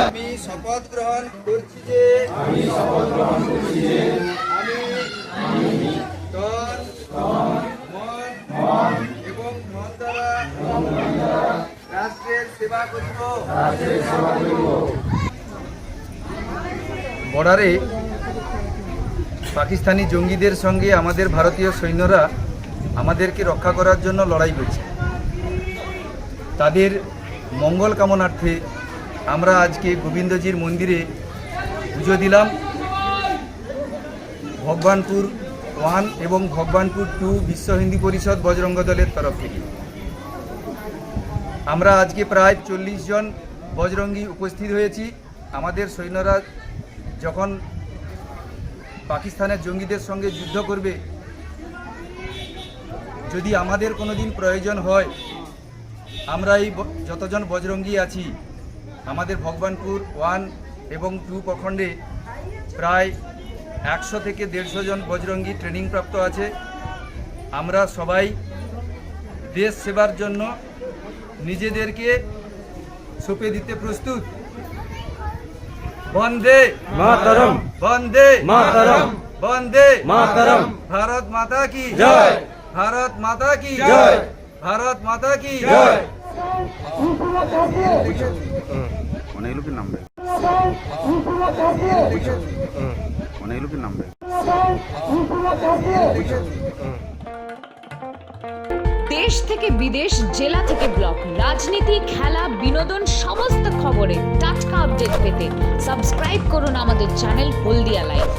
আমি শপথ গ্রহণ করছি যে আমি এবং বর্ডারে পাকিস্তানি জঙ্গিদের সঙ্গে আমাদের ভারতীয় সৈন্যরা আমাদেরকে রক্ষা করার জন্য লড়াই করছে। তাদের মঙ্গল কামনার্থে আমরা আজকে গোবিন্দজির মন্দিরে পুজো দিলাম। ভগবানপুর ওয়ান এবং ভগবানপুর টু বিশ্ব হিন্দি পরিষদ বজরঙ্গ দলের তরফ থেকে। আমরা আজকে প্রায় চল্লিশ জন বজরঙ্গি উপস্থিত হয়েছি। আমাদের সৈন্যরা যখন পাকিস্তানের জঙ্গিদের সঙ্গে যুদ্ধ করবে, যদি আমাদের কোনো দিন প্রয়োজন হয় আমরা এই যতজন বজরঙ্গি আছি আমাদের ভগবানপুর ওয়ান এবং টু প্রখণ্ডে প্রায় একশো থেকে দেড়শো জন বজরঙ্গি ট্রেনিং প্রাপ্ত আছে আমরা সবাই দেশ সেবার জন্য নিজেদেরকে সঁপে দিতে প্রস্তুত বন্দে মাতরম বন্দে মাতরম বন্দে মাতরম ভারত মাতা কি জয়। ভারত মাতা কি জয়। ভারত মাতা কি জয়। অনেক লোকের নাম অনেক লোকের নাম দেশ থেকে বিদেশ, জেলা থেকে ব্লক, রাজনীতি, খেলা, বিনোদন, সমস্ত খবরে টাটকা আপডেট পেতে সাবস্ক্রাইব করুন আমাদের চ্যানেল হলদিয়া লাইভ